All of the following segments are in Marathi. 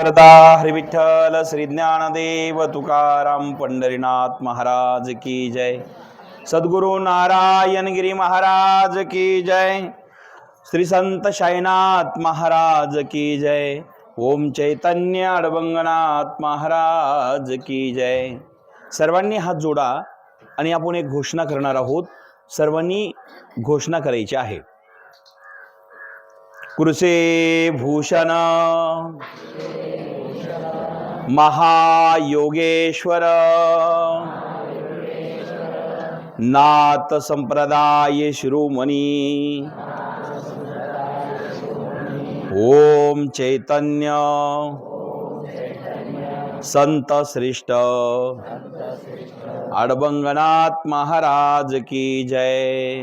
करता हरिविठ्ठल श्री ज्ञानदेव तुकाराम पंढरीनाथ महाराज की जय. सद्गुरु नारायण गिरी महाराज की जय. श्री संत शाईनाथ महाराज की जय. ओम चैतन्य अडबंगनाथ महाराज की जय. सर्वांनी हात जोडा आणि आपण एक घोषणा करणार आहोत. सर्वांनी घोषणा करायची आहे. कृषे भूषण। महायोगेश्वर। नाथ संप्रदाय शिरोमणी। ओम चैतन्य। संत श्रेष्ठ। अडबंगनाथ महाराज की जय।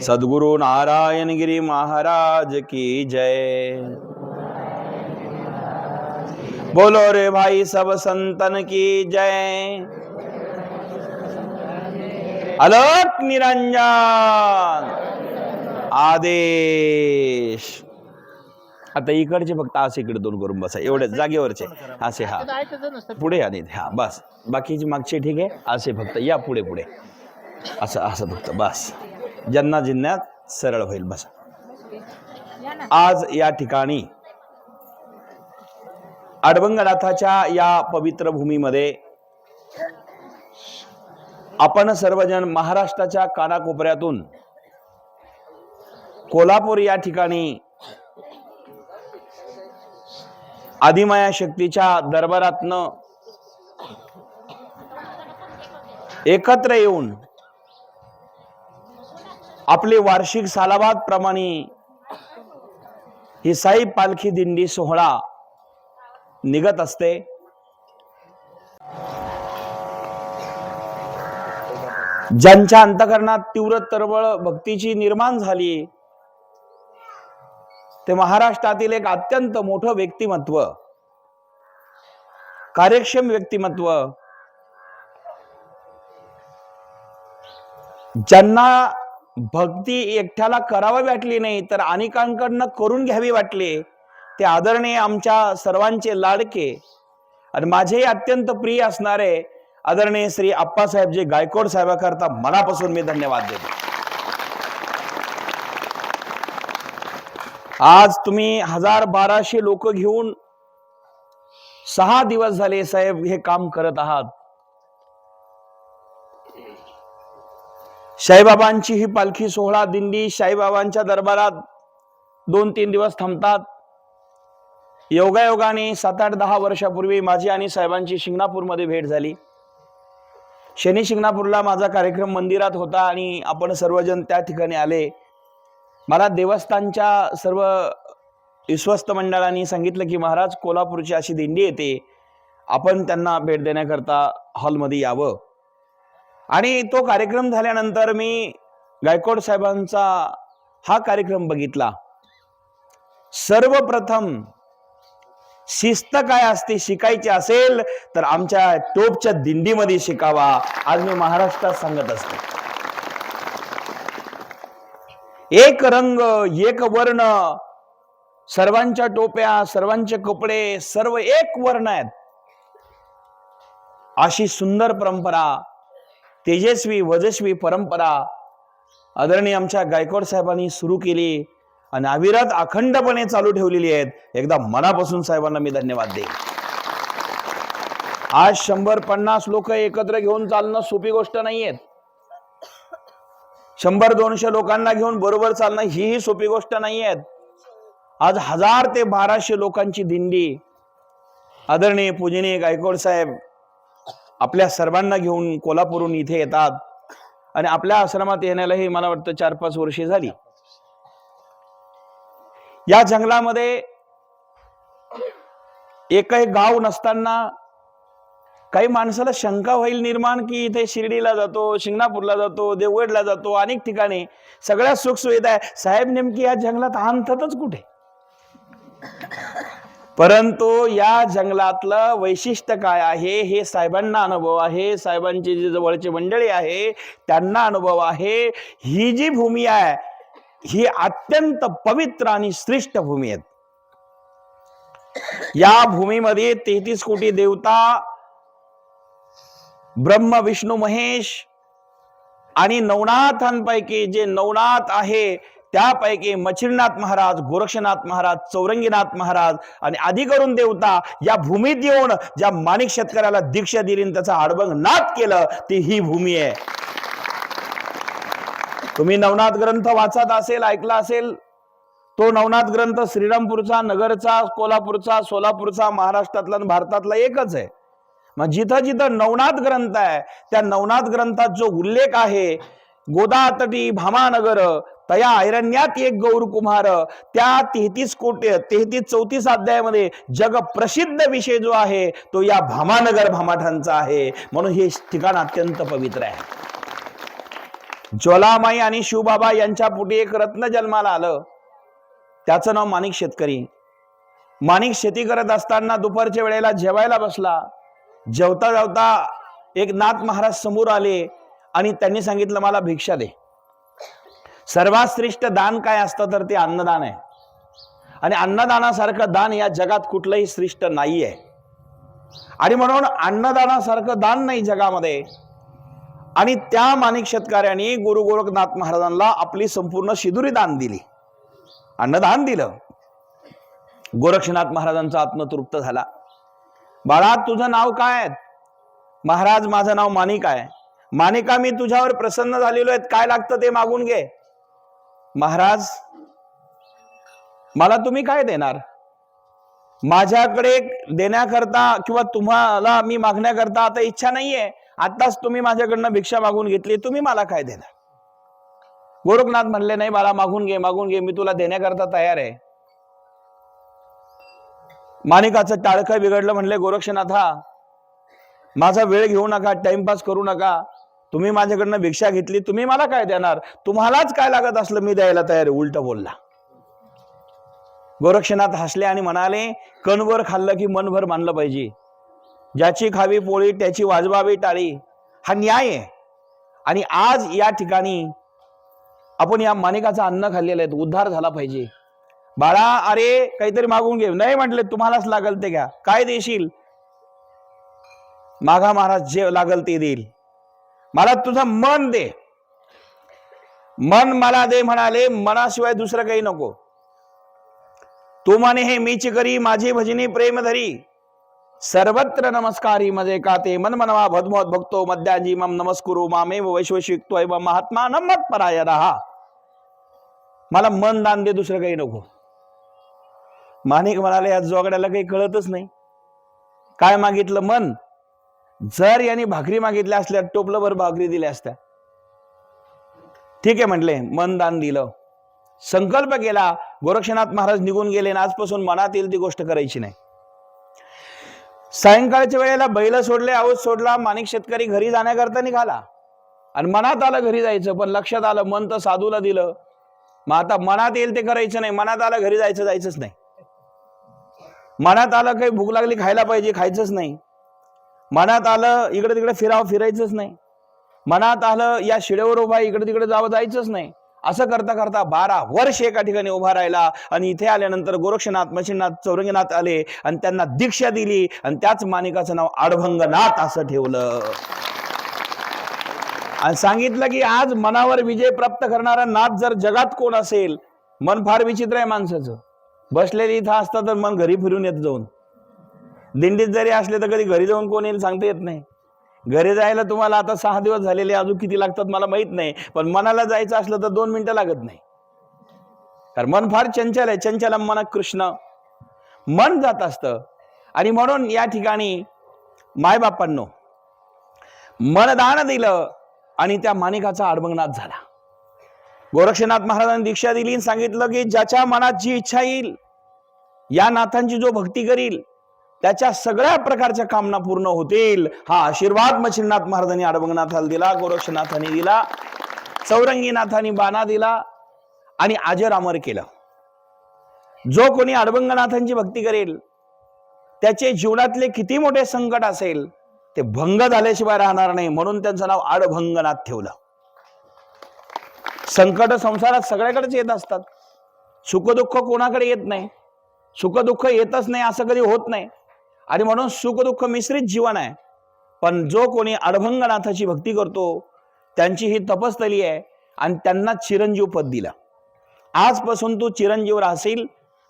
सद्गुरु नारायण गिरी महाराज की जय। बोलो रे भाई सब संतन की जय। अलक निरंजन। आदेश। आता इकडचे फक्त असे इकडे दोन करून बसा एवढे जागेवरचे. असे हा. पुढे आणि हा बस. बाकीचे मागचे ठीक आहे? असे फक्त या पुढे पुढे. असं असं फक्त बस. ज्यांना जिन्यात सरळ होईल. बस. आज या ठिकाणी अडबंगनाथाच्या या पवित्र भूमीमध्ये आपण सर्वजण महाराष्ट्राच्या कानाकोपऱ्यातून कोल्हापूर या ठिकाणी आदिमाया शक्तीच्या दरबारातनं एकत्र येऊन आपले वार्षिक सालाबाद प्रमाणे ही साई पालखी दिंडी सोहळा निघत असते. ज्यांच्या अंतकरणात तीव्र तरबळ भक्तीची निर्माण झाली ते महाराष्ट्रातील एक अत्यंत मोठं व्यक्तिमत्व कार्यक्षम व्यक्तिमत्व ज्यांना भक्ती एकट्याला करावी वाटली नाही तर अनेकांकडनं करून घ्यावी वाटली. ते आदरणीय आमच्या सर्वांचे लाडके आणि माझेही अत्यंत प्रिय असणारे आदरणीय श्री आप्पासाहेब जे गायकवाड साहेबाकरता मनापासून मी धन्यवाद देतो. आज तुम्ही हजार बाराशे लोक घेऊन सहा दिवस झाले साहेब हे काम करत आहात. साईबाबांची ही पालखी सोहळा दिंडी साईबाबांच्या दरबारात दोन तीन दिवस थांबतात. योगायोगाने सात आठ दहा वर्षापूर्वी माझी आणि साहेबांची शिंगणापूरमध्ये भेट झाली. शनी शिंगणापूरला माझा कार्यक्रम मंदिरात होता आणि आपण सर्वजण त्या ठिकाणी आले. मला देवस्थानच्या सर्व विश्वस्त मंडळांनी सांगितलं की महाराज कोल्हापूरची अशी दिंडी येते. आपण त्यांना भेट देण्याकरता हॉलमध्ये यावं. आणि तो कार्यक्रम झाल्यानंतर मी गायकवाड साहेबांचा हा कार्यक्रम बघितला. सर्वप्रथम शिस्त काय असते शिकायची असेल तर आमच्या टोपच्या दिंडीमध्ये शिकावा आज मी महाराष्ट्रात सांगत असतो. एक रंग एक वर्ण सर्वांच्या टोप्या सर्वांचे कपडे सर्व एक वर्ण आहेत. अशी सुंदर परंपरा तेजस्वी वजस्वी परंपरा. आदरणीय आमच्या गायकवाड साहेबांनी सुरू केली आणि अविरत अखंडपणे चालू ठेवलेली आहेत. एकदा मनापासून साहेबांना मी धन्यवाद देईन. आज शंभर पन्नास लोक एकत्र घेऊन चालणं सोपी गोष्ट नाहीये शंभर दोनशे लोकांना घेऊन बरोबर चालणं हीही सोपी गोष्ट नाहीये आज हजार ते बाराशे लोकांची दिंडी. आदरणीय पूजनीय गायकवाड साहेब आपल्या सर्वांना घेऊन कोल्हापूरहून इथे येतात. आणि आपल्या आश्रमात येण्यालाही मला वाटतं चार पाच वर्षे झाली. या जंगलामध्ये एकही गाव नसताना काही माणसाला शंका होईल निर्माण की इथे शिर्डीला जातो शिंगणापूरला जातो देवगडला जातो अनेक ठिकाणी सगळ्या सुखसुविधा आहे साहेब नेमकी या जंगलात आणतातच कुठे? परंतु या जंगलातलं वैशिष्ट्य काय आहे? हे साहेबांना अनुभव आहे. साहेबांची जी जवळची मंडळी आहे त्यांना अनुभव आहे. ही जी भूमी आहे ही अत्यंत पवित्र आणि श्रेष्ठ भूमी आहे. या भूमीमध्ये तेहतीस कोटी देवता ब्रह्म विष्णू महेश आणि नवनाथांपैकी जे नवनाथ आहे त्यापैकी मच्छिरनाथ महाराज गोरक्षनाथ महाराज चौरंगीनाथ महाराज आणि आधी करून देवता या भूमीत येऊन ज्या माणिक शेतकऱ्याला दीक्षा दिली त्याचा आडबंग नाद केलं ती ही भूमी आहे. तुम्ही नवनाथ ग्रंथ वाचत असेल ऐकला असेल तो नवनाथ ग्रंथ श्रीरामपूरचा नगरचा कोल्हापूरचा सोलापूरचा महाराष्ट्रातला भारतातला एकच आहे. मग जिथं जिथं नवनाथ ग्रंथ आहे त्या नवनाथ ग्रंथात जो उल्लेख आहे गोदातटी भामानगर तया ऐरण्यात एक गौर कुमार. त्या तेहतीस कोटी तेहतीस चौतीस अध्यायामध्ये जग प्रसिद्ध विषय जो आहे तो या भामानगर भामाठांचा आहे. म्हणून हे ठिकाण अत्यंत पवित्र आहे. ज्वालामाई आणि शिवबाबा यांच्या पोटी एक रत्न जन्माला आलं. त्याचं नाव माणिक शेतकरी. माणिक शेती करत असताना दुपारच्या वेळेला जेवायला बसला. जेवता जेवता एक नाथ महाराज समोर आले. आणि त्यांनी सांगितलं मला भिक्षा दे. सर्वात श्रेष्ठ दान काय असतं तर ते अन्नदान आहे. आणि अन्नदानासारखं दान या जगात कुठलंही श्रेष्ठ नाही आहे आणि म्हणून अन्नदानासारखं दान नाही जगामध्ये. आणि त्या माणिक शेतकऱ्यांनी गुरु गोरखनाथ महाराजांना आपली संपूर्ण शिदुरी दान दिली. अन्नदान दिलं. गोरक्षनाथ महाराजांचा आत्मतृप्त झाला. बाळा तुझं नाव काय आहे? महाराज माझं नाव माणिक आहे. माणिका मी तुझ्यावर प्रसन्न झालेलो आहेत. काय लागतं ते मागून घे. महाराज मला तुम्ही काय देणार? माझ्याकडे देण्याकरता किंवा तुम्हाला मी मागण्याकरता आता इच्छा नाहीये. आताच तुम्ही माझ्याकडनं भिक्षा मागून घेतली तुम्ही मला काय देणार? गोरखनाथ म्हणले नाही मला मागून घे मागून घे मी तुला देण्याकरता तयार आहे. माणिकाचं टाळकं बिघडलं म्हणले गोरक्षनाथा माझा वेळ घेऊ नका टाइमपास करू नका. तुम्ही माझ्याकडनं भिक्षा घेतली तुम्ही मला काय देणार? तुम्हालाच काय लागत असलं मी द्यायला तयार उलट बोलला. गोरक्षनाथ हसले आणि म्हणाले कणभर खाल्लं की मनभर मानलं पाहिजे. ज्याची खावी पोळी त्याची वाजवावी टाळी. हा न्याय आहे. आणि आज या ठिकाणी आपण या माणिकाचं अन्न खाल्लेलं आहे. उद्धार झाला पाहिजे. बाळा अरे काहीतरी मागून घे. नाही म्हटले तुम्हालाच लागल ते घ्या. काय देशील? माघा महाराज जे लागल ते देईल. मला तुझं मन दे. मन मला दे म्हणाले मनाशिवाय दुसरं काही नको. तू म्हणे हे मीच करी माझी भजनी प्रेम धरी. सर्वत्र नमस्कारी मजे काते मन मनवा भदमोद भक्तो मद्याजी मम नमस्कुरु मामेव वैश्वशिकतो एव महात्मा नमत पराय रहा. मला मन दान दे दुसरं काही नको. माणिक म्हणाले या जोगड्याला काही कळतच नाही. काय मागितलं मन? जर यांनी भाकरी मागितल्या असल्या टोपलभर भाकरी दिल्या असत्या. ठीक आहे म्हटले मन दान दिलं. संकल्प केला गोरक्षनाथ महाराज निघून गेले आणि आजपासून मनात येईल ती गोष्ट करायची नाही. सायंकाळच्या वेळेला बैल सोडले आऊस सोडला माणिक शेतकरी घरी जाण्याकरता निघाला. आणि मनात आलं घरी जायचं पण लक्षात आलं मन तर साधूला दिलं. मग आता मनात येईल ते करायचं नाही मनात आलं घरी जायचं जायचंच नाही. मनात आलं काही भूक लागली खायला पाहिजे खायचंच नाही. मनात आलं इकडे तिकडे फिरावं फिरायचंच नाही. मनात आलं या शिड्यावर उभा इकडे तिकडे जावं जायचंच नाही. असं करता करता बारा वर्ष एका ठिकाणी उभा राहिला आणि इथे आल्यानंतर गोरक्षनाथ मशीनाथ चौरंगीनाथ आले आणि त्यांना दीक्षा दिली आणि त्याच माणिकाचं नाव आडभंगनाथ असं ठेवलं. आणि सांगितलं की आज मनावर विजय प्राप्त करणारा नाथ जर जगात कोण असेल मन फार विचित्र आहे माणसाचं. बसलेली इथं असतं तर मन घरी फिरून येत जाऊन. दिंडीत जरी असले तर कधी घरी जाऊन कोण येईल सांगता येत नाही. घरी जायला तुम्हाला आता सहा दिवस झालेले अजून किती लागतात मला माहीत नाही पण मनाला जायचं असलं तर दोन मिनिटं लागत नाही. कारण मन फार चंचल आहे चंचल मना कृष्ण. मन जात असतं. आणि म्हणून या ठिकाणी मायबापांनो मनदान दिलं आणि त्या माणिकाचा अडमंगनाथ झाला. गोरक्षनाथ महाराजांनी दीक्षा दिली सांगितलं की ज्याच्या मनात जी इच्छा येईल या नाथांची जो भक्ती करील त्याच्या सगळ्या प्रकारच्या कामना पूर्ण होतील. हा आशीर्वाद मच्छिनाथ महाराजांनी अडबंगनाथाला दिला गोरक्षनाथांनी दिला चौरंगीनाथांनी बाणा दिला आणि आजर अमर केलं. जो कोणी अडबंगनाथांची भक्ती करेल त्याचे जीवनातले किती मोठे संकट असेल ते भंग झाल्याशिवाय राहणार नाही म्हणून त्यांचं नाव आडभंगनाथ ठेवलं. संकट संसारात सगळ्याकडेच येत असतात. सुखदुःख कोणाकडे येत नाही? सुखदुःख येतच नाही असं कधी होत नाही. आणि म्हणून सुखदुःख मिश्रित जीवन आहे. पण जो कोणी अडभंगनाथाची भक्ती करतो त्यांची ही तपस्थली आहे आणि त्यांना चिरंजीव पद दिला. आजपासून तू चिरंजीव राहशील.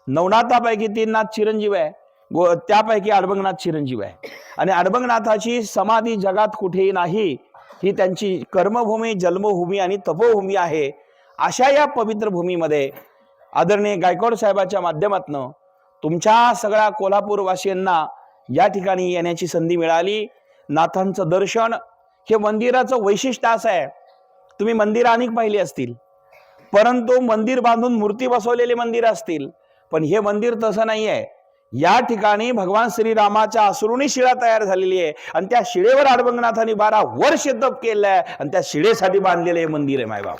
नवनाथापैकी तीन नाथ चिरंजीव आहे. गो त्यापैकी अडभंगनाथ चिरंजीव आहे. आणि अडभंगनाथाची समाधी जगात कुठेही नाही. ही त्यांची कर्मभूमी जन्मभूमी आणि तपोभूमी आहे. अशा या पवित्र भूमीमध्ये आदरणीय गायकवाड साहेबाच्या माध्यमातनं तुमच्या सगळ्या कोल्हापूरवासियांना या ठिकाणी येण्याची संधी मिळाली. नाथांचं दर्शन हे मंदिराचं वैशिष्ट्य असं आहे. तुम्ही मंदिरं अनेक पाहिली असतील. परंतु मंदिर बांधून मूर्ती बसवलेले मंदिर असतील. पण हे मंदिर तसं नाही आहे या ठिकाणी भगवान श्रीरामाच्या असुरुणी शिळा तयार झालेली आहे. आणि त्या शिळेवर अडबंगनाथांनी बारा वर्ष तप केलंय. आणि त्या शिळेसाठी बांधलेलं हे मंदिर आहे मायबाप.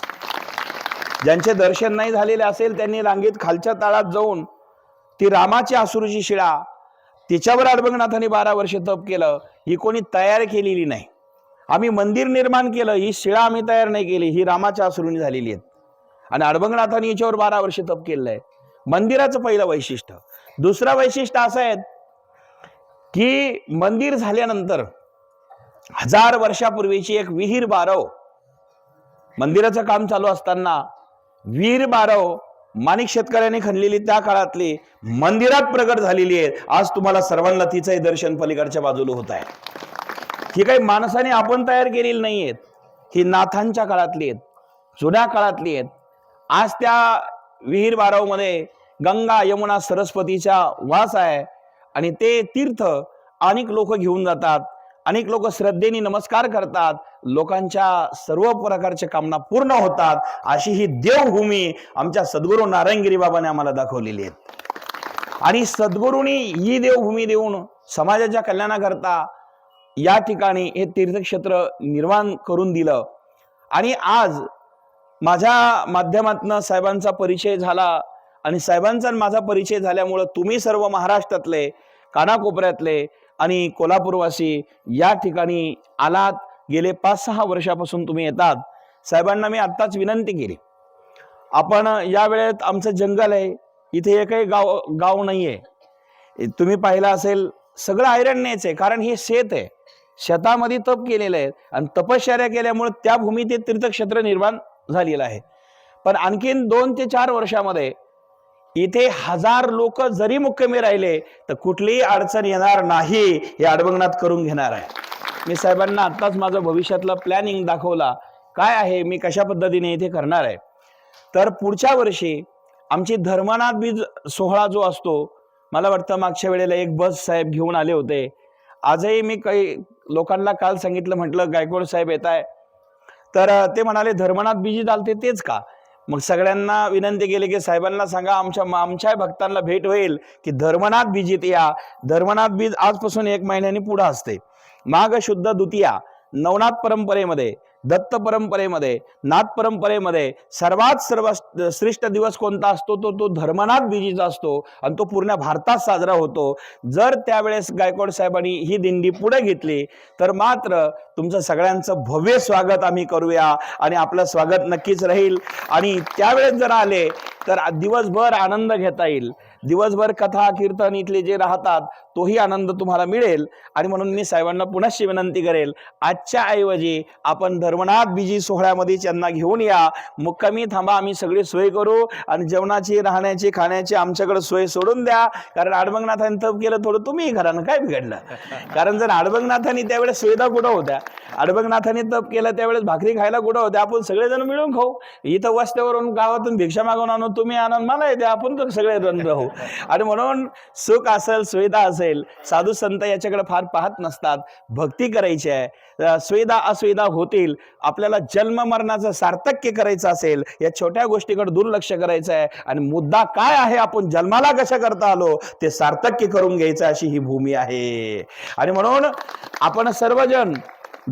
ज्यांचे दर्शन नाही झालेले असेल त्यांनी रांगेत खालच्या तळात जाऊन ती रामाची असुरूची शिळा तिच्यावर अडबंगनाथाने बारा वर्ष तप केलं ही कोणी तयार केलेली नाही. आम्ही मंदिर निर्माण केलं ही शिळा आम्ही तयार नाही केली ही रामाच्या असुरुणी झालेली आहेत. आणि अडबंगनाथाने याच्यावर बारा वर्ष तप केलेलं आहे मंदिराचं पहिलं वैशिष्ट्य. दुसरं वैशिष्ट्य असं आहे की मंदिर झाल्यानंतर हजार वर्षापूर्वीची एक विहीर बारव. मंदिराचं काम चालू असताना विहीर बारव माणिक शेतकऱ्यांनी खणलेली त्या काळातली मंदिरात प्रगट झालेली आहे. आज तुम्हाला सर्वांना तिचंही दर्शन पलीकडच्या बाजूला होत आहे. ही काही माणसाने आपण तयार केलेली नाही आहेत ही नाथांच्या काळातली आहेत. जुन्या काळातली आहेत. आज त्या विहीर बारावमध्ये गंगा यमुना सरस्वतीचा वास आहे. आणि ते तीर्थ अनेक लोक घेऊन जातात. अनेक लोक श्रद्धेने नमस्कार करतात. लोकांच्या सर्व प्रकारच्या कामना पूर्ण होतात अशी ही देवभूमी आमच्या सद्गुरू नारायणगिरी बाबाने आम्हाला दाखवलेली आहे आणि सद्गुरूंनी ही देवभूमी देऊन समाजाच्या कल्याणाकरता या ठिकाणी हे तीर्थक्षेत्र निर्माण करून दिलं. आणि आज माझ्या माध्यमातनं साहेबांचा परिचय झाला आणि साहेबांचा आणि माझा परिचय झाल्यामुळं तुम्ही सर्व महाराष्ट्रातले कानाकोपऱ्यातले आणि कोल्हापूरवासी या ठिकाणी आलात. गेले पाच सहा वर्षापासून तुम्ही येतात. साहेबांना मी आत्ताच विनंती केली. आपण या वेळेत आमचं जंगल आहे. इथे एकही गाव गाव नाही आहे तुम्ही पाहिलं असेल सगळं ऐरण्याचं आहे. कारण हे शेत आहे. शेतामध्ये तप केलेलं आहे. आणि तपश्चर्या केल्यामुळे त्या भूमीत तीर्थक्षेत्र निर्माण झालेलं आहे. पण आणखीन दोन ते चार वर्षामध्ये इथे हजार लोक जरी मुक्कामी राहिले तर कुठलीही अडचण येणार नाही हे अडबंगनाथ करून घेणार आहे. मी साहेबांना आत्ताच माझं भविष्यातला प्लॅनिंग दाखवला. काय आहे? मी कशा पद्धतीने इथे करणार आहे? तर पुढच्या वर्षी आमची धर्मनाथ बीज सोहळा जो असतो मला वाटतं मागच्या वेळेला एक बस साहेब घेऊन आले होते. आजही मी काही लोकांना काल सांगितलं म्हटलं गायकवाड साहेब येत आहे. तर ते म्हणाले धर्मनाथ बीजी चालते तेच का? मग सगळ्यांना विनंती केली की साहेबांना सांगा आमच्या आमच्या भक्तांना भेट होईल की धर्मनाथ बीजीत या. धर्मनाथ बीज आजपासून एक महिन्यानी पुढं असते. माघ शुद्ध द्वितीया नवनाथ परंपरेमध्ये दत्त परंपरेमध्ये नाथ परंपरेमध्ये सर्वात सर्व श्रेष्ठ दिवस कोणता असतो? तो तो धर्मनाथ बीजीचा असतो आणि तो पूर्ण भारतात साजरा होतो. जर त्यावेळेस गायकवाड साहेबांनी ही दिंडी पुढे घेतली तर मात्र तुमचं सगळ्यांचं भव्य स्वागत आम्ही करूया आणि आपलं स्वागत नक्कीच राहील. आणि त्यावेळेस जर आले तर दिवसभर आनंद घेता येईल. दिवसभर कथा कीर्तन इथले जे राहतात तोही आनंद तुम्हाला मिळेल. आणि म्हणून मी साहेबांना पुनश्च विनंती करेल. आजच्या ऐवजी आपण धर्मनाथ बीजी सोहळ्यामध्ये त्यांना घेऊन या. मुक्कामी थांबा आम्ही सगळी सोय करू. आणि जेवणाची राहण्याची खाण्याची आमच्याकडे सोय सोडून द्या. कारण आडबंगनाथांनी तप केलं थोडं तुम्ही घरानं काय बिघडलं? कारण जर आडबंगनाथांनी त्यावेळेस सुविधा कुठं होत्या? आडबंगनाथांनी तप केलं त्यावेळेस भाकरी खायला कुठं होत्या? आपण सगळेजण मिळून खाऊ. इथं वस्त्यावरून गावातून भिक्षा मागून आणू तुम्ही आणून मला येते आपण तर सगळे रन राहू. आणि म्हणून सुख असेल सुविधा असेल साधू संत याच्याकडे फार पाहत नसतात भक्ती करायची आहे. स्वेदा अस्वेदा असुविधा होतील आपल्याला जन्म मरणाचं सार्थक्य करायचं असेल या छोट्या गोष्टीकडे दुर्लक्ष करायचं आहे. आणि मुद्दा काय आहे आपण जन्माला कशा करता आलो ते सार्थक्य करून घ्यायचं अशी ही भूमी आहे. आणि म्हणून आपण सर्वजण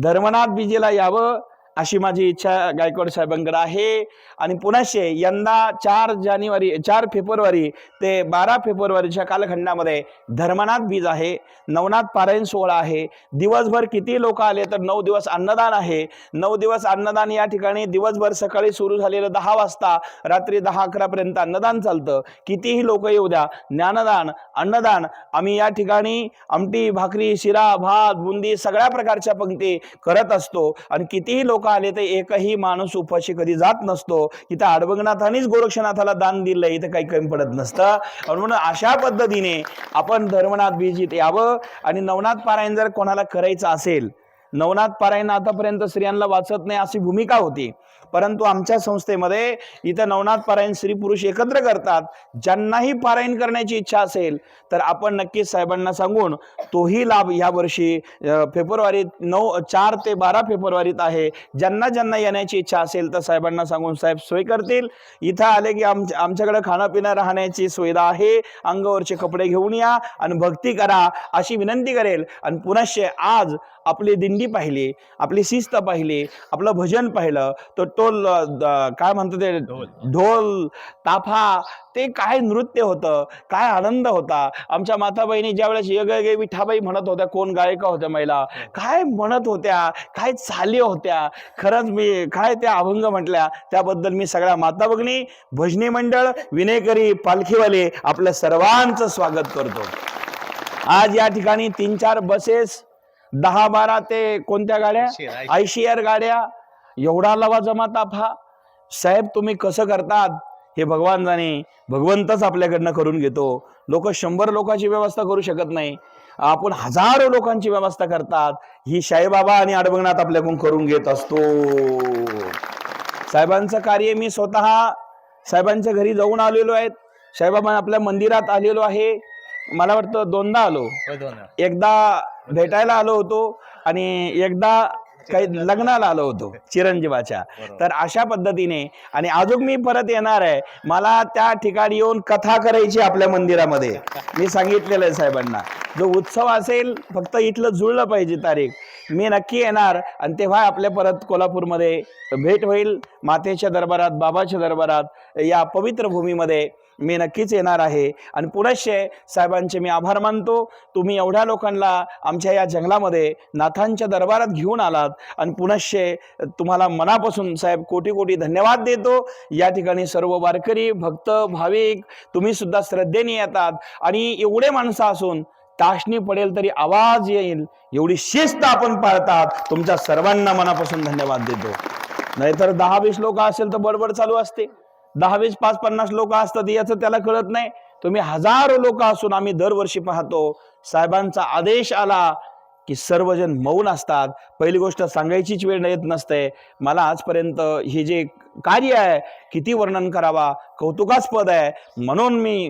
धर्मनाथ बीजेला यावं अशी माझी इच्छा गायकवाड साहेबांकडे आहे. आणि पुनश्य यंदा चार जानेवारी चार फेब्रुवारी ते बारा फेब्रुवारीच्या कालखंडामध्ये धर्मनाथ बीज आहे. नवनाथ पारायण सोहळा आहे. दिवसभर किती लोक आले तर नऊ दिवस अन्नदान आहे. नऊ दिवस अन्नदान या ठिकाणी दिवसभर सकाळी सुरू झालेलं दहा वाजता रात्री दहा अकरापर्यंत अन्नदान चालतं. कितीही लोक येऊ द्या ज्ञानदान अन्नदान आम्ही या ठिकाणी आमटी भाकरी शिरा भात बुंदी सगळ्या प्रकारच्या पंक्ती करत असतो. आणि कितीही लोक आले तर एकही माणूस उपाशी कधी जात नसतो. इथं अडबंगनाथानेच गोरक्षनाथाला दान दिलंय. इथं काही कमी पडत नसतं. म्हणून अशा पद्धतीने आपण धर्मनाथ बीजित यावं. आणि नवनाथ पारायण जर कोणाला करायचं असेल नवनाथ पारायण आतापर्यंत स्त्रियांना वाचत नाही अशी भूमिका होती. परंतु आमच्या संस्थेमध्ये इथं नवनाथ पारायण स्त्री पुरुष एकत्र करतात. ज्यांनाही पारायण करण्याची इच्छा असेल तर आपण नक्कीच साहेबांना सांगून तोही लाभ या वर्षी फेब्रुवारीत नऊ चार ते बारा फेब्रुवारीत आहे. ज्यांना ज्यांना येण्याची इच्छा असेल तर साहेबांना सांगून साहेब सोय करतील. इथं आले की आम आमच्याकडे खाणं पिणं राहण्याची सुविधा आहे. अंगावरचे कपडे घेऊन या आणि भक्ती करा अशी विनंती करेल. आणि पुनश्च आज आपली दिंडी पाहिली आपली शिस्त पाहिली आपलं भजन पाहिलं तर द- काय म्हणतो ते? ढोल. ताफा ते काय नृत्य होतं? काय आनंद होता? आमच्या माता बहिणी ज्या वेळेस विठाबाई म्हणत होत्या कोण गायिका होत्या महिला? काय म्हणत होत्या? काय चाली होत्या? खरंच मी काय त्या अभंग म्हटल्या? त्याबद्दल मी सगळ्या माता भगिनी भजनी मंडळ विनेकरी पालखीवाले आपल्या सर्वांचं स्वागत करतो. आज या ठिकाणी तीन चार बसेस दहा बारा ते कोणत्या गाड्या? आयशीआर गाड्या. एवढा लवा जमा ताफा साहेब तुम्ही कसं करतात हे भगवान जाणे. भगवंतच आपल्याकडनं करून घेतो. लोक शंभर लोकांची व्यवस्था करू शकत नाही. आपण हजारो लोकांची व्यवस्था करतात. ही साईबाबा आणि अडबंगनाथ आपल्याकडून करून घेत असतो. साहेबांचं कार्य मी स्वतः साहेबांच्या घरी जाऊन आलेलो आहेत साईबाबा आपल्या मंदिरात आलेलो आहे. मला वाटतं दोनदा आलो. एकदा भेटायला आलो होतो आणि एकदा काही लग्नाला आलो होतो चिरंजीवाच्या. तर अशा पद्धतीने आणि अजून मी परत येणार आहे मला त्या ठिकाणी येऊन कथा करायची आपल्या मंदिरामध्ये. मी सांगितलेलं आहे साहेबांना. जो उत्सव असेल फक्त इथलं जुळलं पाहिजे तारीख. मी नक्की येणार आणि तेव्हा आपल्या परत कोल्हापूरमध्ये भेट होईल. मातेच्या दरबारात बाबाच्या दरबारात या पवित्र भूमीमध्ये मी नक्कीच येणार आहे. आणि पुनश्च साहेबांचे मी आभार मानतो. तुम्ही एवढ्या लोकांना आमच्या या जंगलामध्ये नाथांच्या दरबारात घेऊन आलात. आणि पुनश्च तुम्हाला मनापासून साहेब कोटी कोटी धन्यवाद देतो. या ठिकाणी सर्व वारकरी भक्त भाविक तुम्ही सुद्धा श्रद्धेने येतात. आणि एवढे माणसं असून ताशनी पडेल तरी आवाज येईल. एवढी शिस्त आपण पाळतात. तुमच्या सर्वांना मनापासून धन्यवाद देतो. नाहीतर दहा वीस लोक असेल तर बडबड चालू असते. दहावीस पाच पन्नास लोक असतात याचं त्याला कळत नाही. तुम्ही हजारो लोक असून आम्ही दरवर्षी पाहतो साहेबांचा आदेश आला की सर्वजण मौन असतात. पहिली गोष्ट सांगायचीच वेळ येत नसते. मला आजपर्यंत हे जे कार्य आहे. किती वर्णन करावा? कौतुकास्पद आहे. म्हणून मी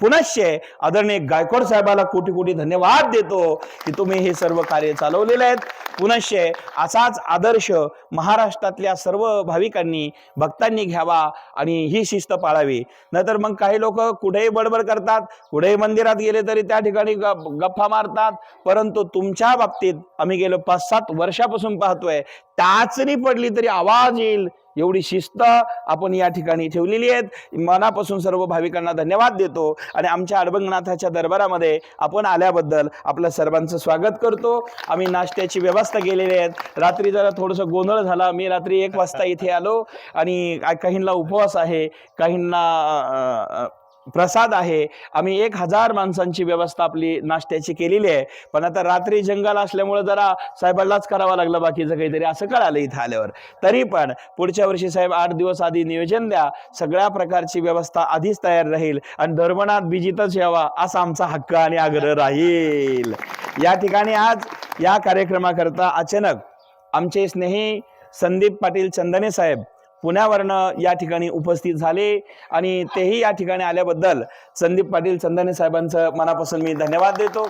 पुनश्चे आदरणीय गायकवाड साहेबाला कोटी कोटी धन्यवाद देतो की तुम्ही हे सर्व कार्य चालवलेले आहेत. पुनश्च असाच आदर्श महाराष्ट्रातल्या सर्व भाविकांनी भक्तांनी घ्यावा आणि ही शिस्त पाळावी. नाहीतर मग काही लोक कुठेही बडबड करतात कुठेही मंदिरात गेले तरी त्या ठिकाणी गप्पा मारतात. परंतु तुमच्या बाबतीत आम्ही गेलो पाच सात वर्षापासून पाहतोय. टाचणी पडली तरी आवाज येईल. एवढी शिस्त आपण या ठिकाणी ठेवलेली आहेत. मनापासून सर्व भाविकांना धन्यवाद देतो. आणि आमच्या अडबंगनाथाच्या दरबारामध्ये आपण आल्याबद्दल आपलं सर्वांचं स्वागत करतो. आम्ही नाश्त्याची व्यवस्था केलेली आहेत. रात्री जरा थोडंसं गोंधळ झाला. मी रात्री एक वाजता इथे आलो. आणि काहींना उपवास आहे. काहींना प्रसाद आहे. आम्ही एक हजार माणसांची व्यवस्था आपली नाश्त्याची केलेली आहे. पण आता रात्री जंगल असल्यामुळे जरा साहेबांनाच करावं लागलं बाकीचं काहीतरी. असं कळालं इथं आल्यावर. तरी पण पुढच्या वर्षी साहेब आठ दिवस आधी नियोजन द्या. सगळ्या प्रकारची व्यवस्था आधीच तयार राहील. आणि धर्मनाथ बिजितच यावा असा आमचा हक्क आणि आग्रह राहील. या ठिकाणी आज या कार्यक्रमाकरता अचानक आमचे स्नेही संदीप पाटील चंदने साहेब पुण्यावरनं या ठिकाणी उपस्थित झाले आणि तेही या ठिकाणी आल्याबद्दल संदीप पाटील चंदाने साहेबांचं मनापासून मी धन्यवाद देतो.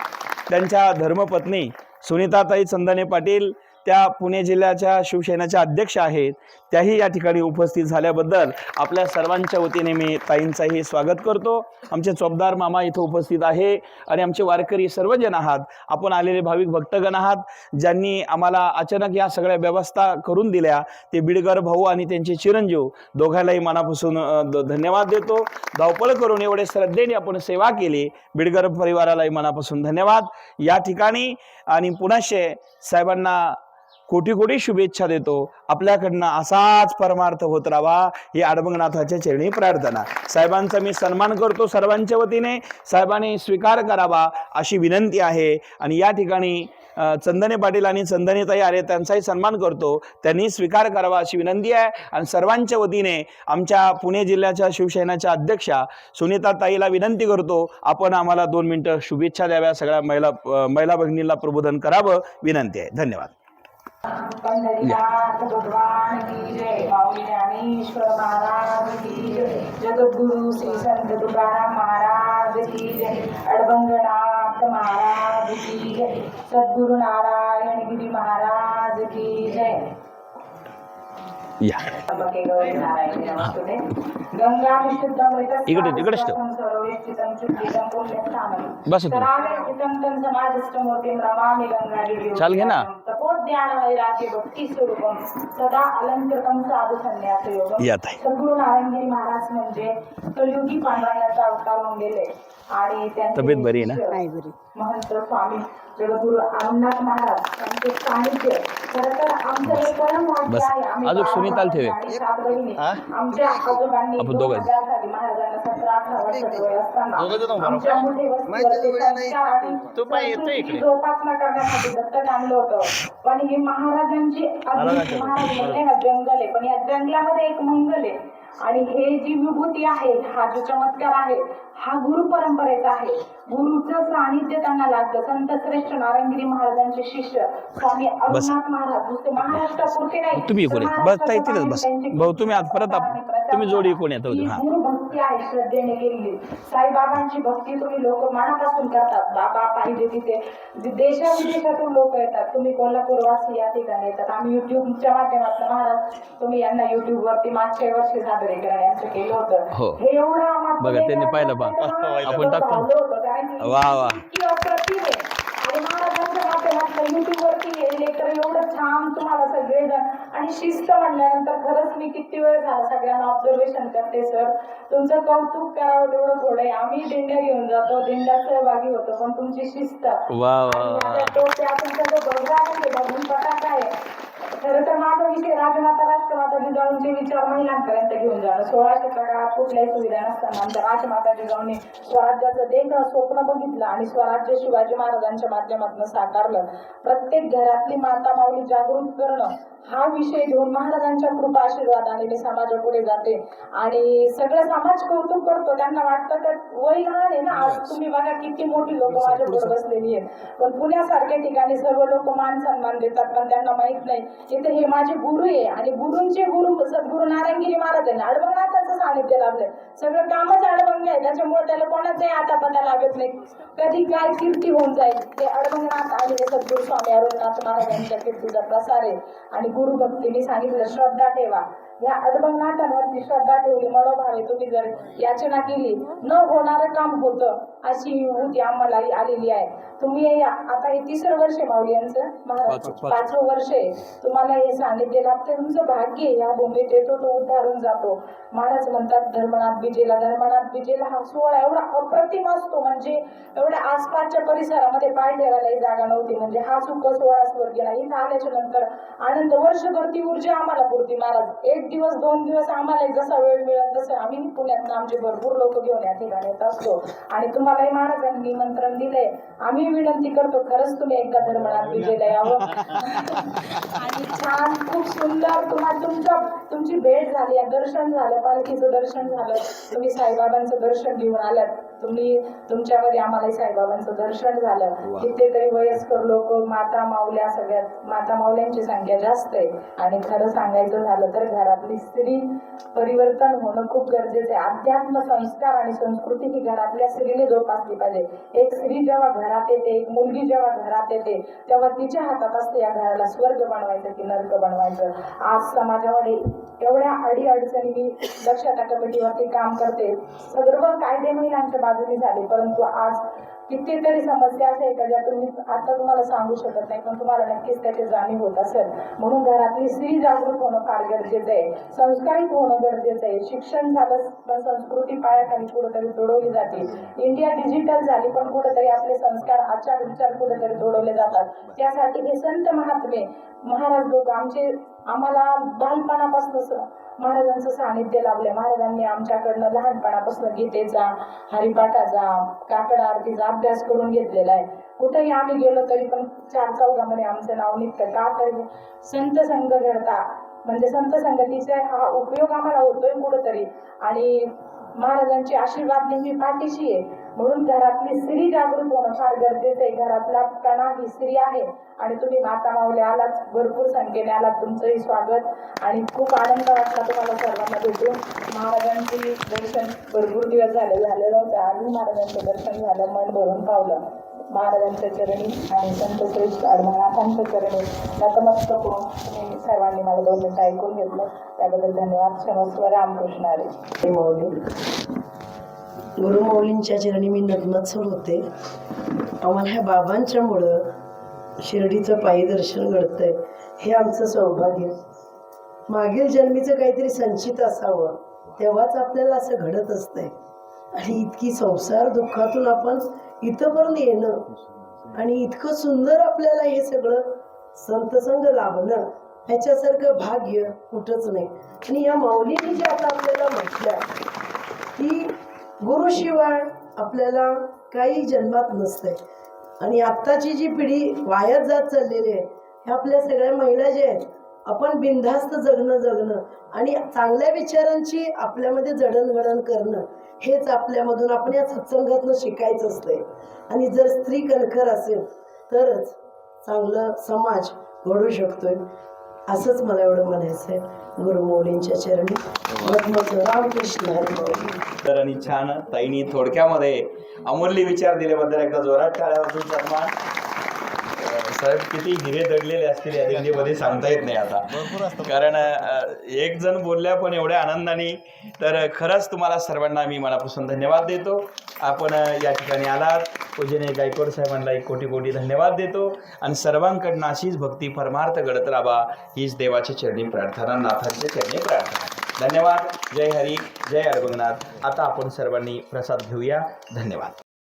त्यांच्या धर्मपत्नी सुनीताताई चंदाने पाटील त्या पुणे जिल्ह्याच्या शिवसेनेच्या अध्यक्ष आहेत. त्याही या ठिकाणी उपस्थित झाल्याबद्दल आपल्या सर्वांच्या वतीने मी ताईंचाही स्वागत करतो. आमचे चोपदार मामा इथं उपस्थित आहे आणि आमचे वारकरी सर्वजण आहात. आपण आलेले भाविक भक्तगण आहात. ज्यांनी आम्हाला अचानक या सगळ्या व्यवस्था करून दिल्या ते बिडगर भाऊ आणि त्यांचे चिरंजीव दोघांनाही मनापासून धन्यवाद देतो. धावपळ करून एवढे श्रद्धेने आपण सेवा केली बिडगर परिवारालाही मनापासून धन्यवाद. या ठिकाणी आणि पुनश्य साहेबांना कोटी कोटी शुभेच्छा देतो. आपल्याकडनं असाच परमार्थ होत राहावा ही अडबंगनाथाच्या चरणी प्रार्थना. साहेबांचा मी सन्मान करतो सर्वांच्या वतीने. साहेबांनी स्वीकार करावा अशी विनंती आहे. आणि या ठिकाणी चंदने पाटील आणि चंदनेताई आले त्यांचाही सन्मान करतो. त्यांनी स्वीकार करावा अशी विनंती आहे. आणि सर्वांच्या वतीने आमच्या पुणे जिल्ह्याच्या शिवसेनेच्या अध्यक्षा सुनीता ताईला विनंती करतो आपण आम्हाला दोन मिनटं शुभेच्छा द्याव्या. सगळ्या महिला महिला भगिनींना प्रबोधन करावं. विनंती आहे. धन्यवाद. पंढरीनाथ भगवान की जय माऊली ज्ञानेश्वर महाराज की जय. जगद्गुरु श्री संत तुकाराम महाराज की जय. अडबंगनाथ महाराज की जय. सद्गुरु नारायण गिरी महाराज की जय. या बस चाल घे ना बरी है ना महंत स्वामी जगद्गुरु अरुणनाथ महाराज यांचे सानिध्य. खरं तर आमचं हे परम भाग्य बस. आहे. आम्ही अजून सुनीताला ठेवे. आमच्या आजोबांनी आपण महाराजांना सतरा अठरा वर्षाचं वय असताना. आमच्या मोठे इकडे. जोपासना करण्यासाठी दत्तक आणलं होतं. पण हे महाराजांची महाराज म्हणले ना जंगल आहे. पण या जंगलामध्ये एक मंगल आहे. आणि हे जी विभूती आहे हा जो चमत्कार आहे हा गुरु परंपरेचा आहे. गुरुचं सानिध्य त्यांना लागतं. संत श्रेष्ठ नारायणगिरी महाराजांचे शिष्य स्वामी अरुणनाथ महाराज. नुसते महाराष्ट्रापुरते नाही तुम्ही. बस, त्यांची तुम्ही आज परत तुम्ही जोडी इकडून येता होते. गुरु भक्ती आहे श्रद्धेने केलेली. साईबाबांची भक्ती तुम्ही लोक मनापासून करतात. बाबा पाहिजे तिथे. दे- देशाविदेशातून लोक येतात. तुम्ही कोल्हापूरवासी या ठिकाणी येतात. आम्ही युट्यूबच्या माध्यमातून महाराज तुम्ही यांना युट्यूब वरती मागच्या वर्षी सादरीकरण यांचं केलं हो. होतं. हे. एवढं आम्हाला त्यांनी पाहिलं बा. आपण टाकतो. वा, आणि महाराजांच्या माध्यमातून युट्यूब एवढं छान तुम्हाला सगळेजण. आणि शिस्त म्हणल्यानंतर खरंच मी किती वेळ झाला सगळ्यांना ऑब्झर्वेशन करते सर तुमचं कौतुक करावं तेवढं थोडं आहे. आम्ही दिंड्या घेऊन जातो. दिंड्यात सहभागी होतो. पण तुमची शिस्त त्या तुमचा जो भगवान आहे बघून पटाका आहे. खरं तर माझा विषय राजमाता राष्ट्रमाता जिजाऊंचे विचार महिलांपर्यंत घेऊन जाणं. सोळाशे काळात कुठल्याही सुविधा नसताना आमच्या राजमाता जिजाऊंनी स्वराज्याचं देख स्वप्न बघितलं आणि स्वराज्य शिवाजी महाराजांच्या माध्यमातून साकारलं. प्रत्येक घरातली माता माऊली जागृत करणं हा विषय घेऊन महाराजांच्या कृपा आशीर्वादाने मी समाजापुढे जाते. आणि सगळं समाज कौतुक करतो. त्यांना वाटतं तर वय लहान आहे ना आज तुम्ही बघा किती मोठी लोक माझ्या पुढे बसलेली आहेत. पण पुण्यासारख्या ठिकाणी सर्व लोक मान सन्मान देतात पण त्यांना माहीत नाही. इथे हे माझे गुरु आहे आणि गुरूंचे गुरु सद्गुरु नारायणगिरी महाराज आहे. अडबंगनाथाचं सानिध्य लाभलंय. सगळं कामच अडबंग आहे. त्याच्यामुळे त्याला कोणाचाही आता पता लागत नाही. कधी काय कीर्ती होऊन जाईल. ते अडबंगनाथ आणि हे सद्गुरु स्वामी अरुणनाथ महाराजांच्या कीर्तीचा प्रसार आहे. आणि गुरु भक्तीने सांगितलं श्रद्धा ठेवा. या अडबंगनाथांवरती श्रद्धा ठेवली. मनोभावे तुम्ही जर याचना केली न होणारं काम होतं अशी विभूती आम्हाला आलेली आहे. तुम्ही या- आता हे तिसरं वर्ष माऊली यांचं. महाराज पाचवं- वर्ष आहे. तुम्हाला हे सानिध्य लाभतं तुमचं भाग्य. या भूमीत येतो तो उद्धारून जातो. महाराज म्हणतात धर्मनाथ बिजेला धर्मनाथ बिजेला हा सोहळा एवढा अप्रतिम असतो. म्हणजे एवढ्या आसपासच्या परिसरामध्ये पाय ठेवायलाही जागा नव्हती. म्हणजे हा सुख सोहळा स्वर्गीय नाही. इथं आल्याच्यानंतर आनंद वर्षभर ती ऊर्जा आम्हाला पुरती. महाराज एक दिवस दोन दिवस आम्हाला जसा वेळ मिळेल तसं आम्ही पुण्यात आमचे भरपूर लोक घेऊन या ठिकाणी येत असतो. आणि तुम्हालाही महाराजांनी निमंत्रण दिलंय. आम्ही विनंती करतो खरंच तुम्ही एकदा धर्मनाथ विजयला यावं. आणि छान खूप सुंदर तुम्हाला तुमचं तुमची भेट झाली दर्शन झालं पालखीचं दर्शन झालं. तुम्ही साईबाबांचं दर्शन घेऊन आलात. तुम्ही तुमच्यामध्ये आम्हाला साईबाबांचं दर्शन झालं. कितीतरी वयस्कर लोक माता माऊल्या सगळ्यात माता माऊल्यांची संख्या जास्त आहे. आणि खरं सांगायचं झालं तर घरातली स्त्री परिवर्तन होणं खूप गरजेचं आहे. अध्यात्म संस्कार आणि संस्कृती ही घरातल्या स्त्रीने जोपासली पाहिजे. एक स्त्री जेव्हा घरात येते एक मुलगी जेव्हा घरात येते तेव्हा तिच्या हातात असते या घराला स्वर्ग बनवायचं की नर्क बनवायचं. आज समाजामध्ये एवढ्या अडी अडचणी मी दक्षता कमिटीवरती काम करते. सर्व कायदे महिलांच्या बाजूने झाले परंतु आज कितीतरी समस्या अशा आहे का ज्या तुम्ही आता तुम्हाला सांगू शकत नाही पण तुम्हाला नक्कीच त्याची जाणीव होत असेल. म्हणून घरातली स्त्री जागृत होणं फार गरजेचं आहे. संस्कारित होणं गरजेचं आहे. शिक्षण झालं पण संस्कृती पायाखाली कुठेतरी तुडवली जाते. इंडिया डिजिटल झाली पण कुठेतरी आपले संस्कार आचार विचार कुठेतरी तुडवले जातात. त्यासाठी हे संत महात्मे महाराज लोक आमचे आम्हाला बालपणापासून महाराजांचं सानिध्य लाभले. महाराजांनी आमच्याकडनं लहानपणापासून गीतेचा हरिपाठाचा काकडा आरतीचा अभ्यास करून घेतलेला आहे. कुठेही आम्ही गेलो तरी पण चार चौघामध्ये आमचं नाव निघतं. का तर संत संघ घडता. म्हणजे संत संगतीचा हा उपयोग आम्हाला होतोय कुठंतरी. आणि महाराजांचे आशीर्वाद नेहमी पाठीशी आहे. म्हणून घरातली स्त्री जागृत होणं फार गरजेचं आहे. घरातला कणा ही स्त्री आहे. आणि तुम्ही माता माऊले आलात भरपूर संख्येने आलात तुमचंही स्वागत. आणि खूप आनंद वाटला तुम्हाला सर्वांना भेटून. महाराजांचे दर्शन भरपूर दिवस झाले झालेलं होतं. आणि महाराजांचं दर्शन झालं मन भरून पावलं. महाराजांच्या चरणी आणि संत श्रेष्ठ अडमनाथांच्या चरणी नतमस्तक होऊन तुम्ही सर्वांनी मला दोन मिनिटं ऐकून घेतलं. त्याबद्दल धन्यवाद. क्षमस्व रामकृष्ण आले. हे माऊली गुरुमाऊलींच्या चरणी मी नतमत्सर होते. आम्हाला ह्या बाबांच्यामुळं शिर्डीचं पायी दर्शन घडतंय. हे आमचं सौभाग्य. मागील जन्मीचं काहीतरी संचित असावं. तेव्हाच आपल्याला असं घडत असतंय. आणि इतकी संसार दुःखातून आपण इथंपर्यंत येणं आणि इतकं सुंदर आपल्याला हे सगळं संतसंग लाभणं ह्याच्यासारखं भाग्य कुठंच नाही. आणि या माऊलींनी जे आता आपल्याला म्हटलं की गुरुशिवाय आपल्याला काही जन्मात नसतंय. आणि आत्ताची जी पिढी वायात जात चाललेली आहे ह्या आपल्या सगळ्या महिला ज्या आहेत आपण बिनधास्त जगणं जगणं आणि चांगल्या विचारांची आपल्यामध्ये जडणघडण करणं हेच आपल्यामधून आपण या सत्संगातनं शिकायचं असतंय. आणि जर स्त्री कणखर असेल तरच चांगलं समाज घडू शकतोय. असंच मला एवढं म्हणायचं आहे गुरुमौलींच्या चरणी. मत रामकृष्ण तर आणि छान ताईनी थोडक्यामध्ये अमूल्य विचार दिल्याबद्दल एकदा जोरात टाळ्या वाजून सन्मान. साहेब किती हिरे दडलेले असतील या दिंडीमध्ये सांगता येत नाही आता. कारण एक जण बोलल्या पण एवढ्या आनंदाने तर खरंच तुम्हाला सर्वांना मी मनापासून धन्यवाद देतो. आपण या ठिकाणी आलात. पूजने गायकवाड साहेबांना एक कोटी कोटी धन्यवाद देतो. आणि सर्वांकडनं अशीच भक्ती परमार्थ घडत राहा हीच देवाची चरणी प्रार्थना नाथांच्या चरणी प्रार्थना. धन्यवाद. जय हरी जय अरबंगनाथ आता आपण सर्वांनी प्रसाद घेऊया. धन्यवाद.